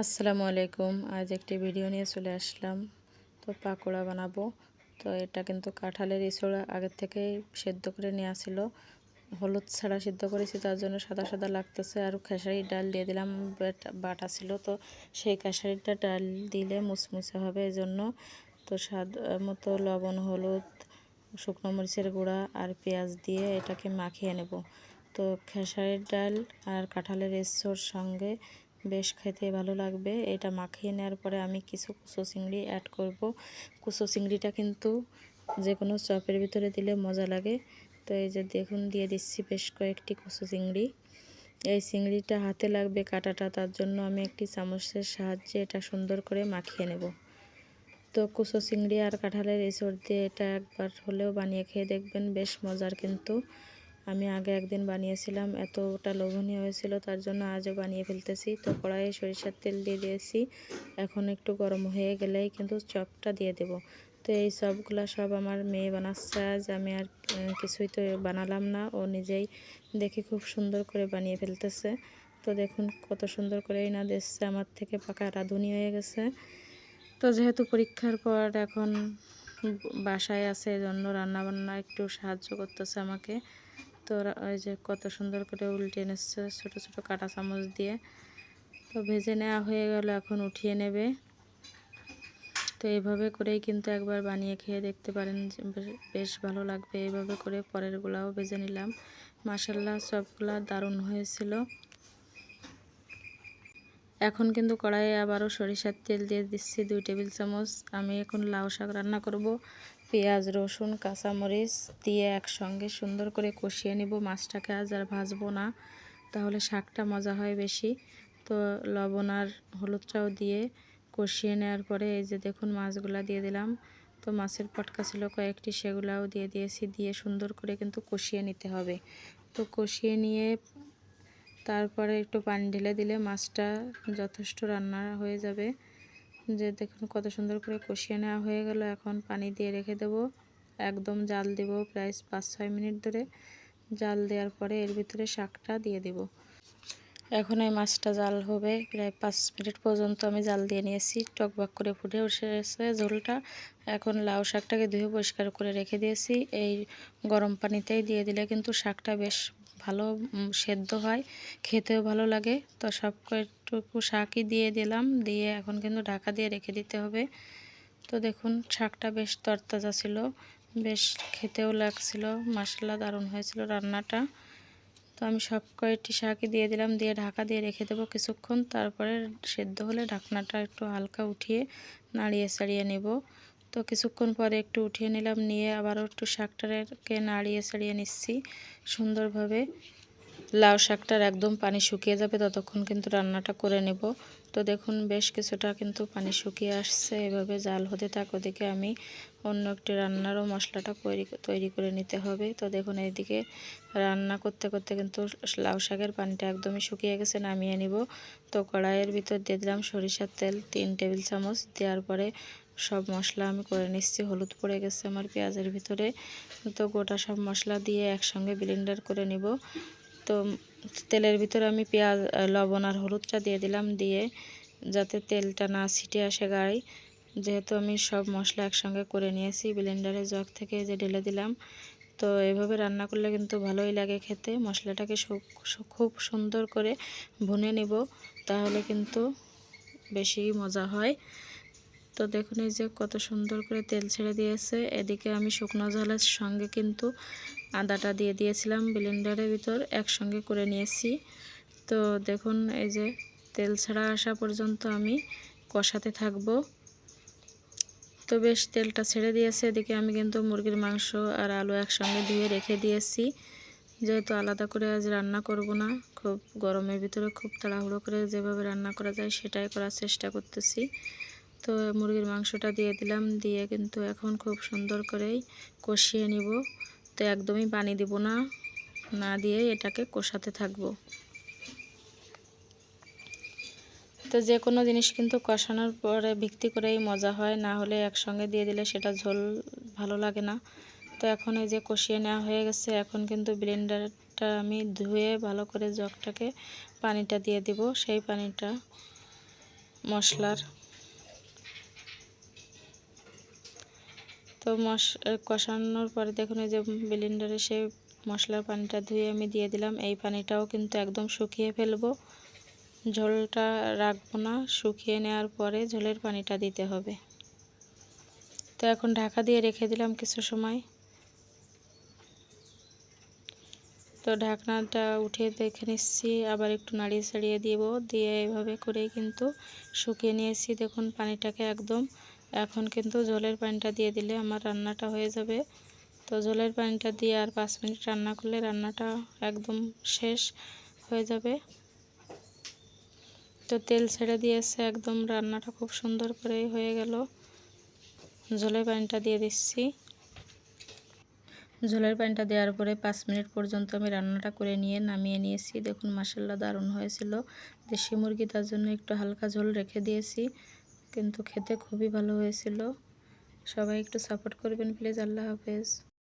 আসসালামু আলাইকুম। আজ একটি ভিডিও নিয়ে চলে আসলাম। তো পাকোড়া বানাবো। তো এটা কিন্তু কাঁঠালের ইসোড়া আগের থেকেই সেদ্ধ করে নেওয়া ছিল হলুদ ছাড়া সিদ্ধ করেছি, তার জন্য সাদা সাদা লাগতেছে। আর খেসারির ডাল দিয়ে দিলাম, বাটা ছিল। তো সেই খেসারিটা ডাল দিলে মুসমুসে হবে এই জন্য তো স্বাদ মতো লবণ, হলুদ, শুকনো মরিচের গুঁড়া আর পেঁয়াজ দিয়ে এটাকে মাখিয়ে নেব। তো খেসারির ডাল আর কাঁঠালের এসোর সঙ্গে বেশ খেতে ভালো লাগবে। এটা মাখিয়ে নেওয়ার পরে আমি কিছু কুচো চিংড়ি অ্যাড করব। কুচো চিংড়িটা কিন্তু যে কোনো চপের ভিতরে দিলে মজা লাগে। তো এই যে দেখুন, দিয়ে দিচ্ছি বেশ কয়েকটি কুচো চিংড়ি। এই চিংড়িটা হাতে লাগবে কাটাটা, তার জন্য আমি একটি চামচের সাহায্যে এটা সুন্দর করে মাখিয়ে নেব। তো কুচো চিংড়ি আর কাঁঠালের এসর দিয়ে এটা একবার হলেও বানিয়ে খেয়ে দেখবেন বেশ মজার কিন্তু। আমি আগে একদিন বানিয়েছিলাম, এতটা লোভনীয় হয়েছিল, তার জন্য আজও বানিয়ে ফেলতেছি। তো কড়াইয়ে সরিষার তেল দিয়ে দিয়েছি। এখন একটু গরম হয়ে গেলেই কিন্তু চপটা দিয়ে দেব। তো এই চপগুলো সব আমার মেয়ে বানাচ্ছে, আজ আমি আর কিছুই তো বানালাম না। ও নিজেই দেখে খুব সুন্দর করে বানিয়ে ফেলতেছে। তো দেখুন কত সুন্দর করেই না দিচ্ছে আমার থেকে পাকা রাঁধুনি হয়ে গেছে। তো যেহেতু পরীক্ষার পর এখন বাসায় আছে এই জন্য রান্নাবান্না একটু সাহায্য করতেছে আমাকে। তো ওই যে কত সুন্দর করে উল্টে নিচ্ছে ছোটো ছোটো কাটা চামচ দিয়ে। তো ভেজে নেওয়া হয়ে গেল, এখন উঠিয়ে নেবে। তো এইভাবে করেই কিন্তু একবার বানিয়ে খেয়ে দেখতে পারেন বেশ ভালো লাগবে। এইভাবে করে পরের গুলাও ভেজে নিলাম। মাসাল্লাহ সবগুলা দারুণ হয়েছিল। এখন কিন্তু কড়াইয়ে আবারও সরিষার তেল দিয়ে দিচ্ছি, দুই টেবিল চামচ। আমি এখন লাউ শাক রান্না করব। পেঁয়াজ, রসুন, কাঁচামরিচ দিয়ে একসঙ্গে সুন্দর করে কষিয়ে নিব। মাছটাকে আজ আর ভাজবো না, তাহলে শাকটা মজা হয় বেশি। তো লবণ আর হলুদটাও দিয়ে কষিয়ে নেওয়ার পরে এই যে দেখুন মাছগুলা দিয়ে দিলাম। তো মাছের পটকা ছিল কয়েকটি, সেগুলাও দিয়ে দিয়েছি, দিয়ে সুন্দর করে কিন্তু কষিয়ে নিতে হবে। তো কষিয়ে নিয়ে তারপরে একটু পানি ঢেলে দিলে মাছটা যথেষ্ট রান্না হয়ে যাবে। যে দেখুন কত সুন্দর করে কষিয়ে নেওয়া হয়ে গেল। এখন পানি দিয়ে রেখে দেব। একদম জাল দেব প্রায় পাঁচ ছয় মিনিট ধরে। জাল দেওয়ার পরে এর ভিতরে শাকটা দিয়ে দেব। এখন এই মাছটা জাল হবে প্রায় পাঁচ মিনিট পর্যন্ত আমি জাল দিয়ে নিয়েছি। টকবাক করে ফুটে এসে ঝোলটা। এখন লাউ শাকটাকে ধুয়ে পরিষ্কার করে রেখে দিয়েছি। এই গরম পানিতেই দিয়ে দিলে কিন্তু শাকটা বেশ ভালো সেদ্ধ হয়। খেতেও ভালো লাগে। তো সব কয়েকটুকু শাকই দিয়ে দিলাম। দিয়ে এখন কিন্তু ঢাকা দিয়ে রেখে দিতে হবে। তো দেখুন, শাকটা বেশ তরতাজা ছিল, বেশ খেতেও লাগছিল মশলা দারুণ হয়েছিল রান্নাটা। তো আমি সব কয়েকটি শাকই দিয়ে দিলাম, দিয়ে ঢাকা দিয়ে রেখে দেবো কিছুক্ষণ। তারপরে সেদ্ধ হলে ঢাকনাটা একটু হালকা উঠিয়ে নাড়িয়ে ছাড়িয়ে নেব। তো কিছুক্ষণ পরে একটু উঠিয়ে নিলাম, নিয়ে আবারও একটু শাকটাকে নাড়িয়ে ছাড়িয়ে নিচ্ছি সুন্দরভাবে। লাউ শাকটার একদম পানি শুকিয়ে যাবে, ততক্ষণ কিন্তু রান্নাটা করে নেব। তো দেখুন, বেশ কিছুটা কিন্তু পানি শুকিয়ে আসছে। এভাবে জাল হতে থাক, ওদিকে আমি অন্য একটি রান্নারও মশলাটা তৈরি করে নিতে হবে। তো দেখুন, এইদিকে রান্না করতে করতে কিন্তু লাউ শাকের পানিটা একদমই শুকিয়ে গেছে, নামিয়ে নিব। তো কড়াইয়ের ভিতর দিয়ে দিলাম সরিষার তেল, তিন টেবিল চামচ। দেওয়ার পরে সব মশলা আমি করে নিচ্ছি, হলুদ পড়ে গেছে আমার পেঁয়াজের ভিতরে। তো গোটা সব মশলা দিয়ে একসঙ্গে ব্লেন্ডার করে নিব। তো তেলের ভিতরে আমি পেঁয়াজ লবণ আর হলুদটা দিয়ে দিলাম, দিয়ে যাতে তেলটা না ছিটে আসে গায়ে, যেহেতু আমি সব মশলা একসঙ্গে করে নিয়েছি ব্লেন্ডারে জগ থেকে যে ঢেলে দিলাম। তো এভাবে রান্না করলে কিন্তু ভালোই লাগে খেতে। মশলাটাকে খুব সুন্দর করে ভুনে নিব, তাহলে কিন্তু বেশি মজা হয়। তো দেখুন এই যে কত সুন্দর করে তেল ছেড়ে দিয়েছে। এদিকে আমি শুকনো ঝালের সঙ্গে কিন্তু আদাটা দিয়ে দিয়েছিলাম ব্লেন্ডারের ভিতর, একসঙ্গে করে নিয়েছি। তো দেখুন এই যে তেল ছাড়া আসা পর্যন্ত আমি কষাতে থাকব। তো বেশ তেলটা ছেড়ে দিয়েছে, এদিকে আমি কিন্তু মুরগির মাংস আর আলু একসঙ্গে ধুয়ে রেখে দিয়েছি। যেহেতু আলাদা করে আজ রান্না করব না, খুব গরমের ভিতরে খুব তাড়াহুড়ো করে যেভাবে রান্না করা যায় সেটাই করার চেষ্টা করতেছি। তো মুরগির মাংসটা দিয়ে দিলাম। দিয়ে কিন্তু এখন খুব সুন্দর করেই কষিয়ে নিব। তো একদমই পানি দিব না না দিয়ে এটাকে কষাতে থাকব। তো যে কোনো জিনিস কিন্তু কষানোর পরে ভিত্তি করেই মজা হয়, না হলে একসঙ্গে দিয়ে দিলে সেটা ঝোল ভালো লাগে না। তো এখন এই যে কষিয়ে নেওয়া হয়ে গেছে, এখন কিন্তু ব্লেন্ডারটা আমি ধুয়ে ভালো করে জগটাকে পানিটা দিয়ে দিব। সেই পানিটা মশলার তো মশ কষানোর পরে দেখুন এই যে ব্লেন্ডারে সে মশলার পানিটা ধুয়ে আমি দিয়ে দিলাম। এই পানিটাও কিন্তু একদম শুকিয়ে ফেলব। ঝোলটা রাখব না, শুকিয়ে নেওয়ার পরে ঝোলের পানিটা দিতে হবে। তো এখন ঢাকা দিয়ে রেখে দিলাম কিছু সময়। তো ঢাকনাটা উঠে দেখে নিচ্ছি, আবার একটু নাড়িয়ে ছাড়িয়ে দিব। দিয়ে এভাবে করেই কিন্তু শুকিয়ে নিয়েছি। দেখুন পানিটাকে একদম এখন কিন্তু জলের পানিটা দিয়ে দিলে আমার রান্নাটা হয়ে যাবে। তো জলের পানিটা দিয়ে আর পাঁচ মিনিট রান্না করলে রান্নাটা একদম শেষ হয়ে যাবে। তো তেল ছেড়ে দিয়েছে, একদম রান্নাটা খুব সুন্দর করে হয়ে গেল। জলের পানিটা দিয়ে দিচ্ছি। জলের পানিটা দেওয়ার পরে পাঁচ মিনিট পর্যন্ত আমি রান্নাটা করে নিয়ে নামিয়ে নিয়েছি। দেখুন মাসাল্লা দারুণ হয়েছিল। দেশি মুরগি তার জন্য একটু হালকা ঝোল রেখে দিয়েছি। কিন্তু খেতে খুবই ভালো হয়েছিল। সবাই একটু সাপোর্ট করবেন প্লিজ আল্লাহ হাফেজ।